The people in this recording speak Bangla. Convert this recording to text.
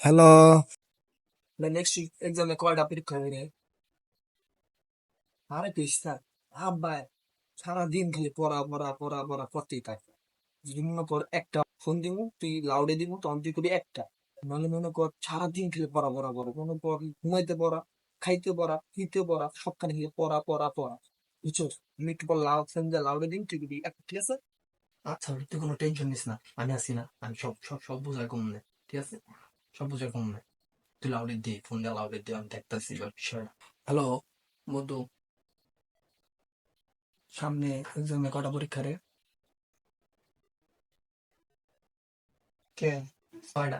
হ্যালো নেক্সট উইক এক্সামে কয়টা পরীক্ষা হবে আরে কৃষ্ণা আব্বাই সারাদিন খালি পড়া পড়া পড়া পড়া করতেই থাকে। মনে কর একটা ফোন দিব, তুই লাউডে দিব, তখন তুই করবি একটা। নাহলে মনে কর সারাদিন খালি পড়া পড়া পড়া। মনে কর ঘুমাইতে পড়া, খাইতে পড়া খেতে পড়া, সবখানে খালি পড়া পড়া পড়া। বুঝছ আমি একটু পর লাউড দিয়ে লাউডে দিন তুই করবি একটা, ঠিক আছে? আচ্ছা তুই কোনো টেনশন নিস না। আমি আছি না। আমি সব সব সব বোঝাই কম নেই, ঠিক আছে? সব বোঝাই কম নেই। তুই লাউডে দি ফোন দিয়ে লাউডে দি, আমি দেখতেছি হ্যালো মধু। সামনে এক্সামে কটা পরীক্ষা রে? কে? ছয়টা।